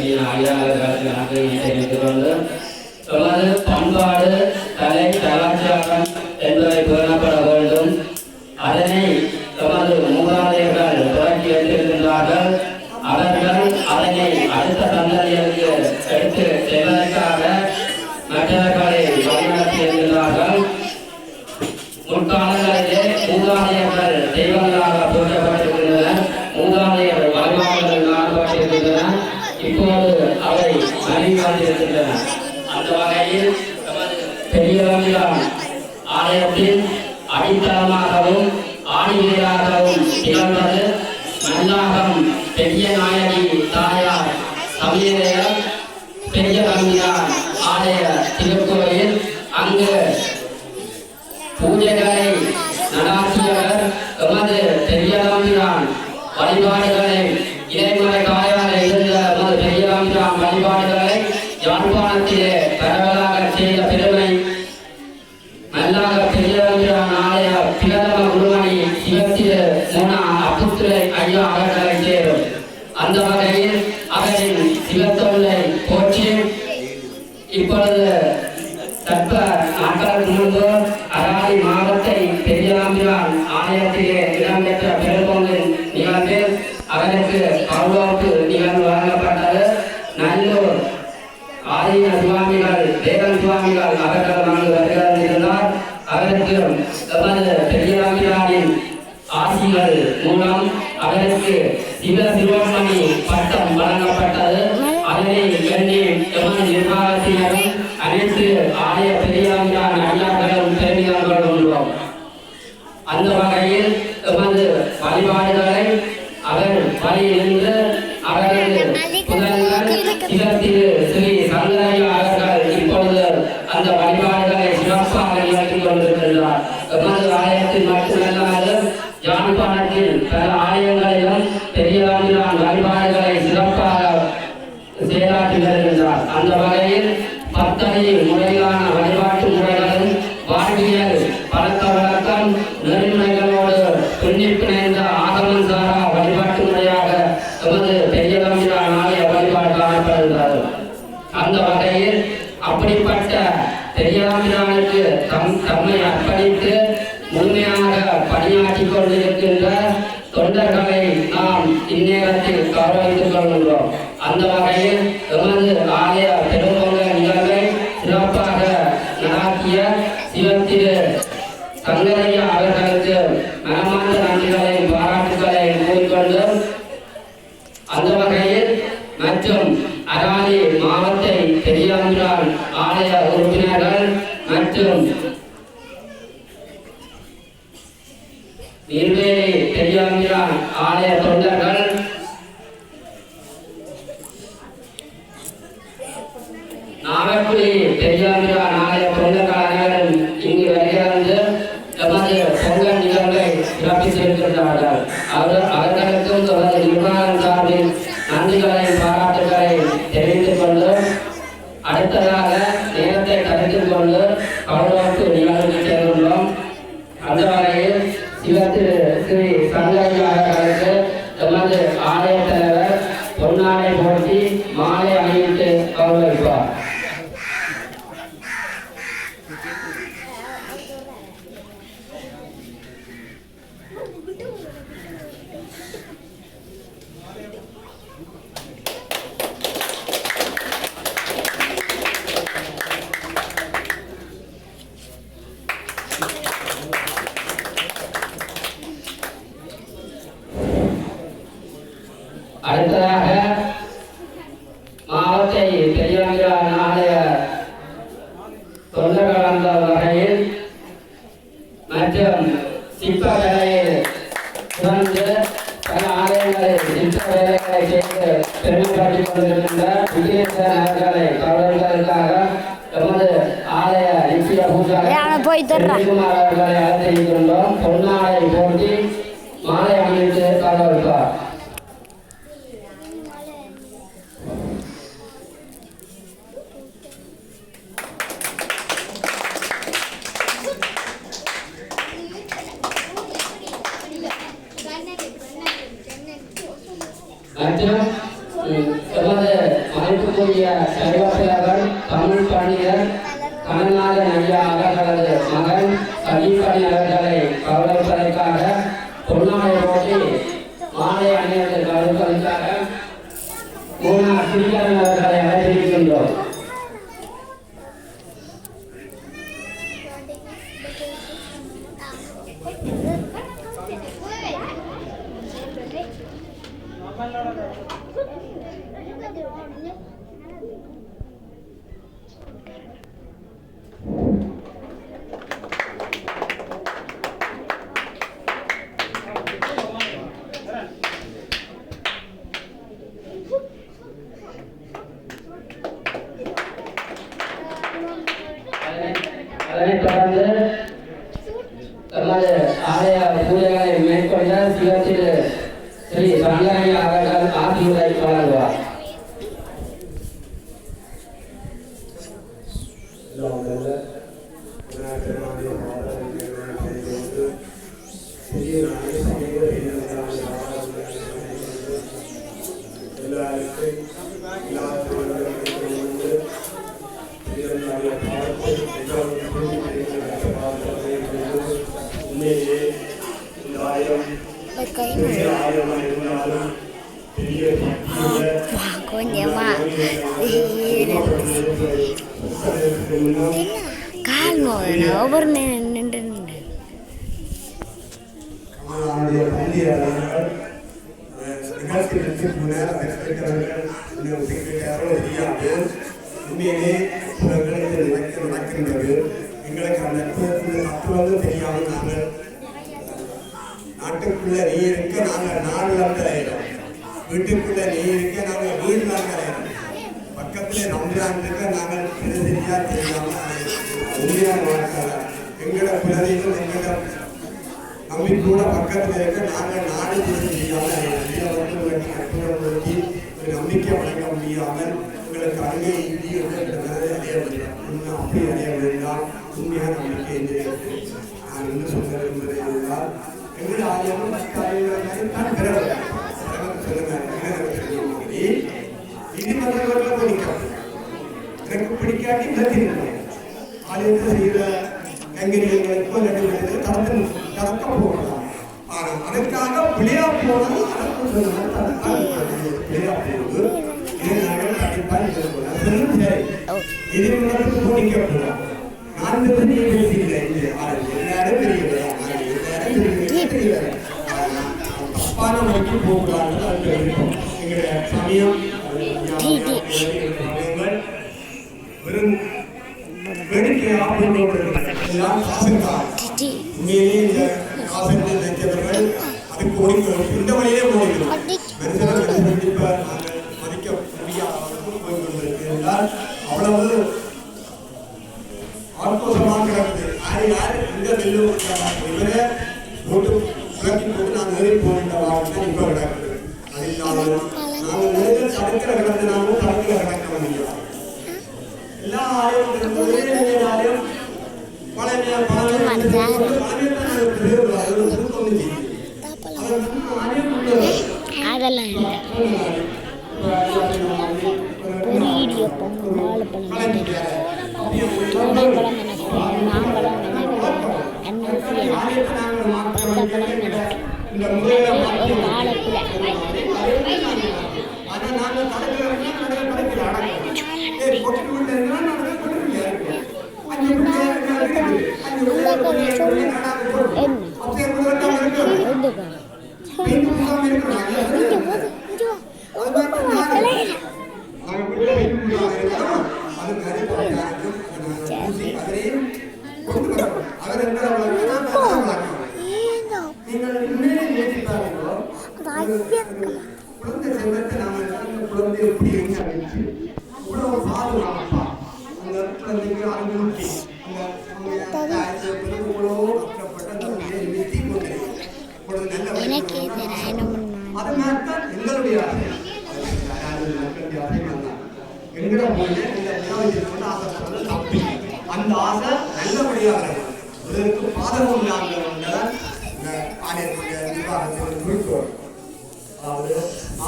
இதை அழியாத காலத்தில் மக்கள் தெரிவித்துக் கொண்டு தொடர்ந்து பண்பாடு கலை கலாச்சாரம் என்பதை விளங்குகிறான் ஆலயத்தில் அடித்தளமாகவும் ஆடிவீராகவும் திகழ்வது மல்லாகம் பெரிய நாயகி நமது பெரியவர்களானால் எவ்வளிவார்களாக அந்த வகையில் அப்படிப்பட்ட பெரியவர்களானுக்கு தம் సంవత్సరం నిర్వేరే పెరియామిరా ఆలయ ஆலய தலைவர் பொன்னாடை போட்டி மாலை சிறந்த வகையில் மற்றும் சிற்பக்கலையில் சிறந்து பல ஆலயங்களில் சிற்ப வேலைகளை செய்து பெருமைப்பட்டுக் கொண்டிருக்கின்ற விஜயேச நகர்களை கவர்களுக்காக எமது ஆலய நித்திய பூஜாரி அவர்களை அழைத்திருக்கின்றோம் பொன்னாலை போட்டி மாலை அணிவித்து கலவிப்பார் அர்ஜுனன் எமது மதிப்புக்குரிய செல்வத்திலகன் தமிழ் பணியர் கண்ணநாதன் ஐயா அவர்களது மகன் சஜீபனியர் எல்லாருக்கும் எங்களுக்கு அந்த தத்துவங்கள் தெரியாமல் நாங்கள் நாட்டுக்குள்ள நீ இருக்க நாங்கள் நாடு இடம் வீட்டுக்குள்ள நீ இருக்க நாங்கள் வீடு இடம் பக்கத்துல நம்பியான் இருக்க நாங்கள் எது தெரியா தெரியாம உண்மையான வாழ்க்கை. எங்களோட குழந்தைகள் எங்களோட நம்பி கூட பக்கத்துல இருக்க நாங்கள் நாடு கூட தெரியாமல் வந்து கட்டுப்படுத்தி ஒரு நம்பிக்கை வழங்க முடியாமல் உங்களுக்கு அங்கே இந்தி அறிய முடியும். அப்படி அடைய வேண்டாம் உண்மையான நம்பிக்கை என்று நான் என்ன சொல்ல விரும்புகிறேன் என்றால் எங்கள் ஆலயம் தான் பிறகு நீதிமன்றங்களில் பிடிக்கும் எனக்கு பிடிக்காட்டி விளக்கினேன் ஆலயத்தில் செய்கிற கைங்கரியங்களுக்கோ நடைபெறுவது கடந்து கடக்க போகலாம் ஆனால் அதற்காக விளையா போனால் அதற்கு சொன்னால் விளையா போவது இதை நாங்கள் கண்டிப்பாக இருக்கக்கூடாது அதெல்லாம் சரி நீதிமன்றத்துக்கு போனிக்க போகலாம் நான் வந்து எல்லாரும் தப்பான போகக்கூடாது இருக்கும் எங்களுடைய சமயம் வெறும் வேடிக்கையாக எல்லாம் சாசன்தான் உண்மையிலேயே இந்த காசங்கள் நினைத்தவர்கள் அதுக்கு ஓடிக்கணும் இந்த வழியே ஓடிக்கணும் மனிதர்கள் கண்டிப்பாக நாங்கள் மதிக்க முடியாத போய் கொண்டிருக்கிறார் அவ்வளவு ஆத்மசமாக கிடக்குது யார் யார் எங்க வெல்லும் இவரே போட்டு குழப்பி போட்டு நான் நேரில் போகின்ற வாழ்க்கை இப்ப கிடக்குது அதில் நாங்கள் தடுக்கிற கிடந்து நாமும் தடுக்கிற கிடக்க முடியும். எல்லா ஆலயம் ஒரே ஆலயம் பல அதெல்லாம் இல்லை. ஒரு இடியப்பம் வாழைப்பழம் துணைப்பழம் நினைக்கிறேன் மாம்பழம் நினைக்கிறேன் அன்னூசி பத்தப்பழம் நினைக்கிறேன் ஒரு வாழைப்பிள்ளை என்ன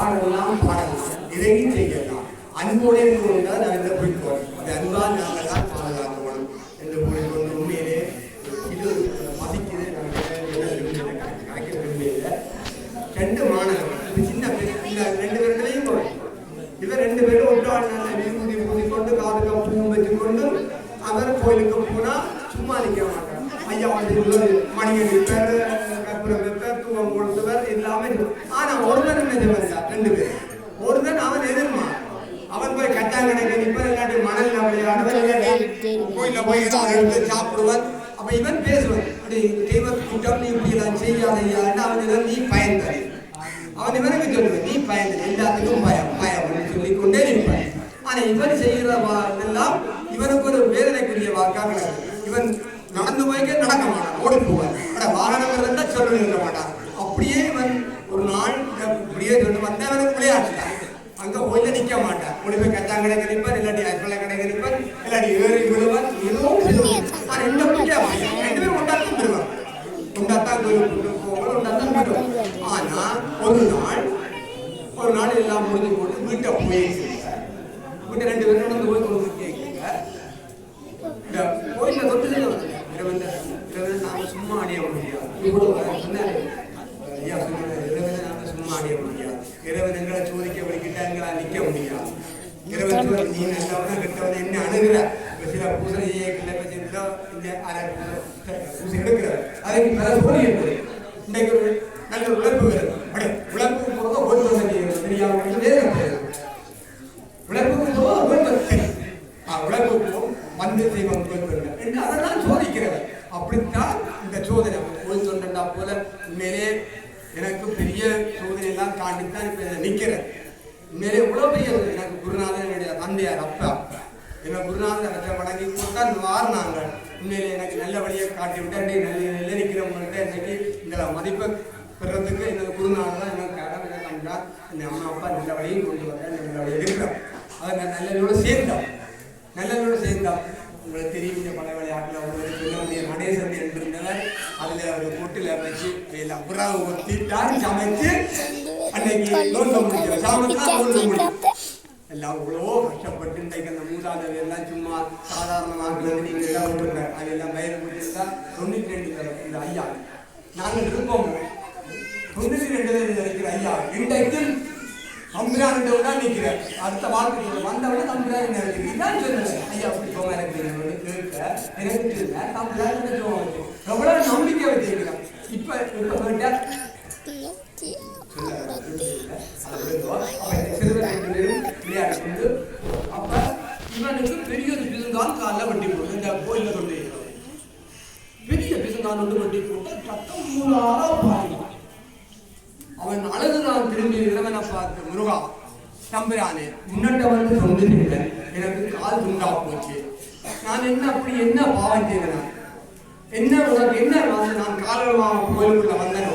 ஆடலாம் பாடலாம் இதையும் செய்யலாம். அன்போடு இருந்தால் நான் இந்த குறிக்கோள் அது அன்பால் நாங்கள் தான் பாதுகாக்கணும் என்று கூறிக்கொண்டு உண்மையிலே இது மதிக்குது. நாங்கள் கணக்கிட விரும்பல ரெண்டு மாணவர்கள். சின்ன பேர் இந்த ரெண்டு பேருடையும் இவர் ரெண்டு பேரும் ஒட்டாள் நல்ல விபூதி பூதி கொண்டு காதுக்கு பூவும் வச்சுக்கொண்டு அவர் கோயிலுக்கு போனால் சும்மா நிற்க மாட்டார். ஐயா வந்து மணியன் விற்பார் கற்பூரம் விற்பார் தூவம் கொடுத்தவர் எல்லாமே இருக்கு. ஆனா ஒருத்தன் என்ன செய்வார் ரெண்டு பேர். ஒருத்தன் அவன் எதிர்மா. அவன் போய் இல்லாட்டி மணல்ல விளையாடுவர் இல்லாட்டி கோயில்ல போய் எடுத்து சாப்பிடுவான். அப்ப இவன் பேசுவான் அப்படி தெய்வ கூட்டம் நீ இப்படி எல்லாம் செய்யாதையான்னு அவன் இவன் நீ பயந்தாரி அவன் இவனுக்கு சொல்லுவேன் நீ பயந்து எல்லாத்துக்கும் பயம் பயம் சொல்லி கொண்டே இருப்பான் ஆனா இவன் செய்கிற எல்லாம் இவனுக்கு ஒரு வேதனைக்குரிய வாக்காக கிடக்கு. இவன் நடந்து போய்க்க நடக்க மாட்டான் ஓடி போவான். அட வாகனம் இருந்தா சொல்ல மாட்டான். அப்படியே இவன் ஒரு நாள் இப்படியே சொல்லி வந்தவனுக்கு விளையாட்டுட்டான் அங்க போயில நிக்க மாட்டான். ஓடி போய் கச்சாங்கடை கிடைப்பார் இல்லாட்டி அற்பலை கடை கிடைப்பார் இல்லாட்டி ஏறி விடுவார் ஏதோ ஒன்று செய்வான். ஆனா இந்த பிள்ளையா பையன் ரெண்டு பேரும் கொண்டாட்டம் பெறுவான் கொண்டாட்டம் கோயிலுக்கு போவாங்க கொண்டாட்டம் பெறுவான் ஆனா ஒரு நாள் ஒரு நாள் எல்லாம் முடிஞ்சு போட்டு வீட்டை போய் வீட்டை ரெண்டு பேரும் நடந்து போய் கொண்டு கேட்குங்க இந்த கோயில்ல தொட்டு இரவு இரவு நாங்கள் சும்மா அடைய முடியாது. இவ்வளவு சொன்னாரு ஐயா சொன்னாரு இரவன் நாம சும்மா அடைய முடியாது இரவன் எங்களை சோதிக்க வலிக்கிட்டா எங்களா நிக்க முடியாது நீ என்ன அணுகிற சில பூசை இந்த பூசை எடுக்கிற பல இன்றைக்கு நல்ல உழைப்பு வருது அட போக ஓட்டு வந்து தெரியாம வேதனை போயிருக்கு உழைப்புக்கு போ உழைப்புக்கு தெய்வம் என்று அதெல்லாம் சோதிக்கிறவர் அப்படித்தான் இந்த சோதனை போய் சொன்னா போல உண்மையிலே எனக்கு பெரிய சோதனை எல்லாம் தாண்டித்தான் இப்ப இதை நிக்கிறேன் உண்மையிலே இவ்வளவு பெரிய குருநாதர் என்னுடைய தந்தையார் அப்பா. என்ன குருநாதன் அதை வழங்கி கொடுத்தா வாரினாங்க உண்மையிலே எனக்கு நல்ல வழியை காட்டி விட்டு அன்றைக்கு நல்ல நல்ல நிற்கிறவங்கள்ட்ட இன்னைக்கு எங்களை மதிப்பை பெறதுக்கு என்னோட குருநாதன் தான் எனக்கு கடன் எனக்கு என் அம்மா அப்பா நல்ல வழியும் கொண்டு வரேன் நல்ல வழியை இருக்கிறோம் அதை நான் நல்லதோடு சேர்ந்தோம். நல்லதோடு சேர்ந்தோம். உங்களுக்கு தெரியும் இந்த பல விளையாட்டில் உங்களுக்கு சொல்ல முடிய நடேசன் என்றிருந்தவர் அதில் ஒரு பொட்டில் வச்சு எல்லாம் புறாவை ஒத்திட்டார் சமைச்சு அன்னைக்கு நோன்பு முடிக்கிறோம் சாமத்தா நோன்பு முடிக்கிறோம் எல்லாம் இவ்வளவோ கஷ்டப்பட்டு இன்றைக்கு அந்த மூதாதையர் எல்லாம் சும்மா சாதாரணமாக நீங்க எல்லாம் விட்டுருங்க அதெல்லாம் வயது முடிச்சிருந்தா தொண்ணூற்றி ரெண்டு பேர் இந்த ஐயா. நாங்கள் இருப்போம் தொண்ணூற்றி ரெண்டு பேர் இருக்கிற ஐயா. இன்றைக்கும் தம்பிரான் தான் நிற்கிறேன் அடுத்த வாழ்க்கை சொல்ல வந்தவன தம்பிரான் நினைக்கிறேன் சொல்லுங்க. ஐயா அப்படி போக எனக்கு கேட்க எனக்கு தம்பிரான் எவ்வளவு நம்பிக்கை வச்சிருக்கிறேன் இப்போ இப்ப கேட்டா அப்ப இவனுக்கு பெரிய ஒரு பிசுங்கால் காலில் வட்டி போடுது இந்த கோயில கொண்டு பெரிய பிசுங்கால் வந்து வட்டி போட்டு ரத்தம் மூலாக பாயும் அவன் அழகுதான் திரும்பி இறைவனை பார்த்து முருகா. தம்பிரானே முன்னட்ட வந்து சொன்னதில்லை எனக்கு கால் துண்டா போச்சு நான் என்ன அப்படி என்ன பாவம் செய்தேன் என்ன உனக்கு என்ன நான் காலமாக கோயிலுக்குள்ள வந்தனோ?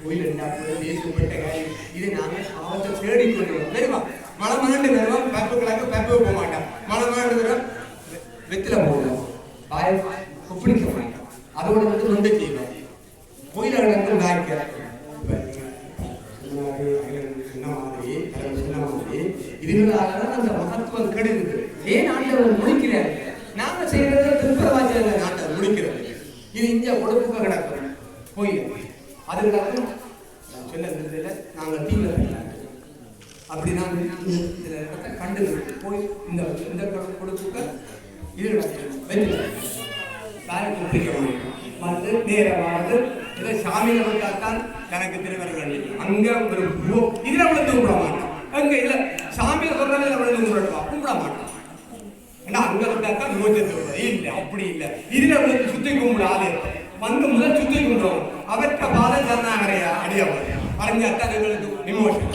கோயில் ரெண்டாவது தேசப்பட்ட காரியம் இது நாங்க அவத்தை தேடிக்கொண்டு வருவா மழை மகண்டு வருவோம் பப்பு பப்பு போக மாட்டான் மழை மகண்டு வருவோம் வெத்தில போடுவோம் பாய ஒப்பிடிக்க அதோட வந்து நொண்டு செய்வோம் கோயில் இடங்கள் வாய்க்க இதனாலதான் அந்த மகத்துவம் கெடுக்குது ஏன் ஆண்டவர் முடிக்கிறார் நாங்க செய்யறத திருப்பரவாச்சல நாட்டை முடிக்கிறது இது இந்தியா உடம்புக்கு கிடக்கும். கோயில் சாமியில விட்டாத்தான் எனக்கு திருவர்கள் அங்க ஒரு இதுல விழுந்து கும்பிட மாட்டோம் அங்க இல்ல சாமியில சொல்றதுல விழுந்து கும்பிடுவா கும்பிட மாட்டோம் ஏன்னா அங்க நோச்சத்து விடுறது இல்ல அப்படி இல்ல. இதுல விழுந்து சுத்தி கும்பிட ஆளு. வந்து முதல் சுத்தி கும்பிடுவோம் அவற்ற பாத சரணாகரையா அடியவர் அறிஞ்சாத்தான் எங்களுக்கு நிமோஷன்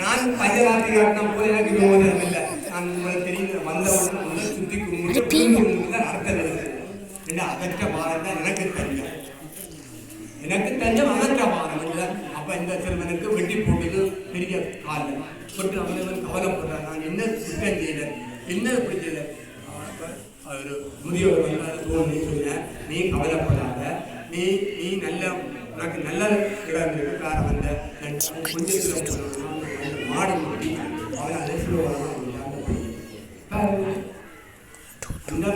நான் பஞ்சராத்திரி காட்டின போது எனக்கு விமோசனம் இல்லை. நான் உங்களுக்கு தெரியும் வந்தவன் முதல் சுத்தி கும்பிட்டு அர்த்தம் இருக்குது என்ன அதற்ற பாரம் தான் எனக்கு தெரியும். எனக்கு தெரிஞ்ச அதற்ற பாரம் இல்லை அப்ப இந்த சிறுவனுக்கு வெட்டி போட்டது பெரிய காலம் போட்டு அவன் கவலைப்படுறான் நான் என்ன குற்றம் செய்யல என்ன இப்படி செய்யல அவர் முதியோர் வந்தாரு தோணி சொல்ல நீ கவலைப்படாத நீ நீ நல்ல உனக்கு நல்ல இடம் இருக்கு வந்த கொஞ்சம் மாடு மாடி அவன் அதை சொல்லுவாங்க அந்த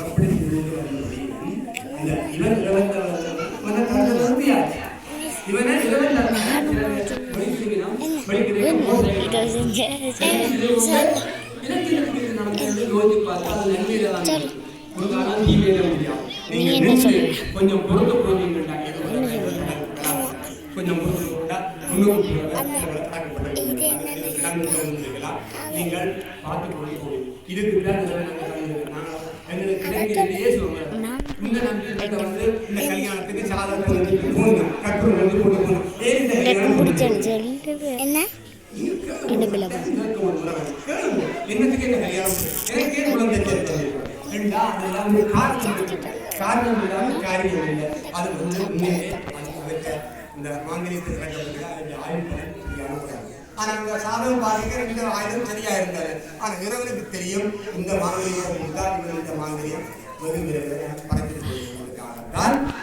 எப்படி சொல்லுவது இவன் கொஞ்சம் பொறுத்து போனீங்கன்னா கொஞ்சம் பொறுத்து போட்டா நீங்கள் பார்த்து கொண்டு போகும் இதுக்கு தான் எங்களுக்கு சொல்லுங்க இந்த நம்பிக்கை வந்து இந்த கல்யாணத்துக்கு கட்டுரை வந்து போகணும் ஏன் என்ன பிள்ளை என்னத்துக்கு இந்த கல்யாணம்? எனக்கே காரணம் காரணம் இல்லை. அது இந்த ஆயுள் ஆனா இந்த சாதகம் பாதிக்கிற இந்த ஆயுதம் சரியா இருந்தது ஆனா இறைவனுக்கு தெரியும் இந்த மாங்கலியம் இருந்தால் இவர் இந்த மாங்கலியம் வெகு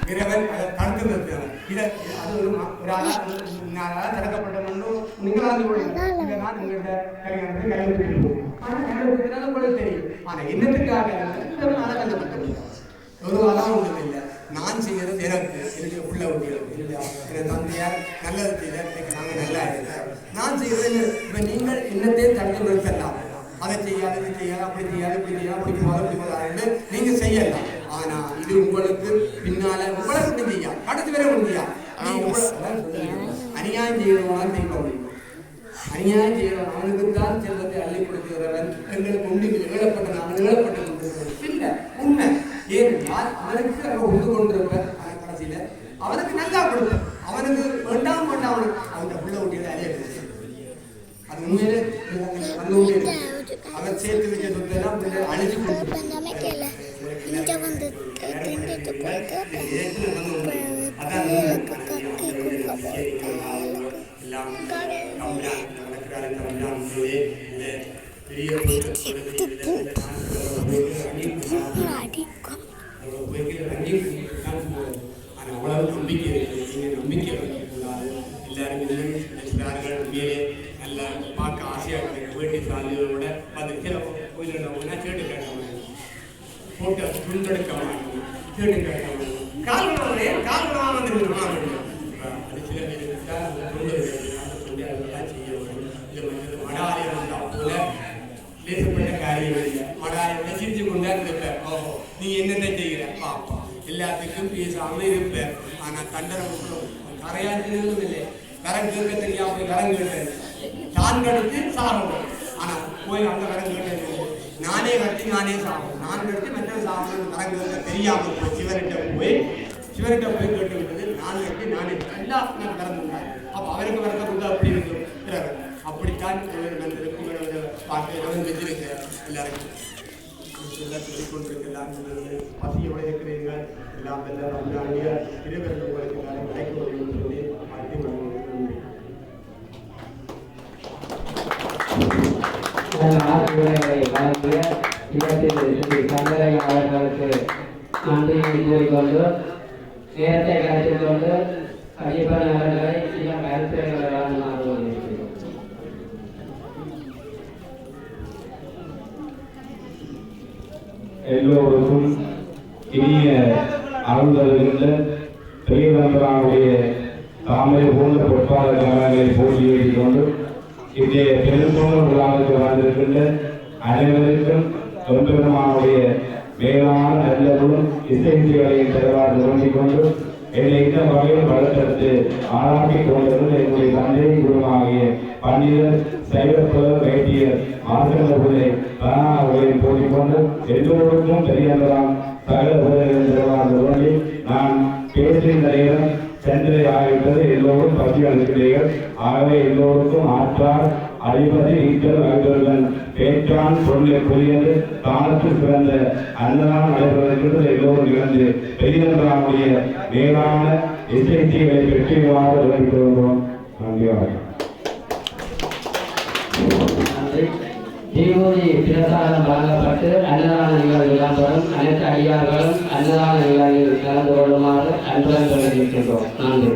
இறைவன் அதை தடுத்து இதை அது ஒரு இந்த நாள் உங்கள்கிட்ட கல்யாணத்தை ஆனால் உங்களுக்கு தெரியும்? ஆனால் என்னத்துக்காக? இறைவனால கண்டுபிடிக்க ஒரு அதான் ஒன்றும் இல்லை நான் செய்யறது எனக்கு என்னுடைய உள்ள உங்களுக்கு இல்லையா என் தந்தையார் நல்லது இன்னைக்கு நாங்கள் நல்லா இருக்கோம். நான் செய்யறது இப்போ நீங்கள் என்னத்தையும் தடுத்து நிறுத்தலாம் அதை செய்யாது இது செய்யாது அப்படி செய்யாது இப்படி செய்யாது அப்படி போகாது இப்படி போகாது நீங்க செய்யலாம். ஆனா இது உங்களுக்கு பின்னால உங்களை செய்யா கடைசி வரை ஒண்ணு அநியாயம் செய்யறவன் செய்ய முடியும்? அநியாயம் செய்யறவன் அவனுக்கு தான் செல்வத்தை அள்ளி கொடுக்கிறவன். எங்களுக்கு உண்டு நாங்கள் உண்மை. ஏனென்றால் அவனுக்கு அங்க உண்டு கொண்டிருக்கும் எல்லாரும் நினைக்கிறார்கள் உண்மையிலே நல்லா பார்க்க ஆசையாக இருக்கு வீட்டு சாலையோட அது சில கோயிலுடைய கேட்டு கேட்டவங்க போட்டு துண்டெடுக்க மாட்டோம் கேட்டு கேட்டவங்க கால்குணமே கால்குணமாக வந்து அது சில பேர் லேசப்பட்ட காரியம் இல்லை. சிரிச்சு கொண்டே ஓஹோ நீ என்னென்ன செய்கிற? பாப்பா எல்லாத்துக்கும் இருப்ப. ஆனா தண்டனை கரையாற்றுறதும் இல்லை கரம் கேட்க தெரியாம போய் கரம் கேட்டேன் தான் கடித்து சாகணும் ஆனா போய் அந்த கரம் கேட்டது நானே கட்டி நானே சாகணும் நான் கடித்து மற்றவன் சாகணும் கரம் கேட்க தெரியாம போய் சிவர்கிட்ட போய் சிவர்கிட்ட போய் கேட்டு விட்டது. நான் கட்டி நானே எல்லாம் நான் கறந்துட்டார் அவருக்கு விறந்த வந்து அப்படி இருக்கும் அப்படித்தான் இவர் வந்திருக்கும் இவர் பார்த்து எல்லாருக்கும். எல்லாம் சொல்லிக் கொண்டிருக்கலாம் பசியோட இருக்கிறீர்கள். எல்லாம் எல்லாம் நம்மளுடைய இறைவர்கள் உங்களுக்கு கிடைக்க முடியும் என்று சொல்லி வாழ்த்தி வணங்குகிறேன். ஆசிரியர்களை வழங்கிய இடத்தில் ஸ்ரீ சங்கரை அவர்களுக்கு நன்றியை கூறிக்கொண்டு நேரத்தை கருத்தில் கொண்டு கலிப்பன் அவர்களை சில கருத்துக்களை வழங்குமாறு எல்லோருக்கும் இனிய அருள் தருகின்ற பெரியதம்பரானுடைய தாமரை போன்ற பொற்பாளர் கமலங்களை போட்டி எழுதி கொண்டு இன்றைய பெருந்தோணர் விழாவுக்கு வந்திருக்கின்ற அனைவருக்கும் தொன்பெருமானுடைய மேலான நல்லதும் இசைந்துகளையும் தருவார் வேண்டிக் கொண்டு என்னை இந்த வகையில் வளர்த்தெடுத்து ஆளாக்கி கொண்டிருந்த என்னுடைய தந்தை குருமாகிய பண்டிதர் சைவப்பர் வைத்தியர் ஆசிரியர்களை அவர்களையும் போட்டிக்கொண்டு எல்லோருக்கும் பெரியவராம் சகல உதவிகள் நான் பேசுகின்ற நேரம் சென்றை ஆகிவிட்டது. எல்லோரும் பசி அளிக்கிறீர்கள் ஆகவே எல்லோருக்கும் ஆற்றார் அதிபதி ஈட்டர் அகர்களுடன் பேற்றான் பொருளை புரியது. தானத்து பிறந்த அன்னதான் நடைபெறுகின்றது எல்லோரும் இழந்து பெரியவராமுடைய மேலான எச்சரிக்கைகளை பெற்றிவாறு விளங்கிக் கொள்கிறோம் நன்றி வணக்கம் நன்றி தீபூதி பிரசாதம் வழங்கப்பட்டு அன்னதான நிகழ்வு வரும் அனைத்து அடியார்களும் அன்னதான நிகழ்வில் கலந்து கொள்ளுமாறு அன்புடன் தெரிவிக்கின்றோம் நன்றி.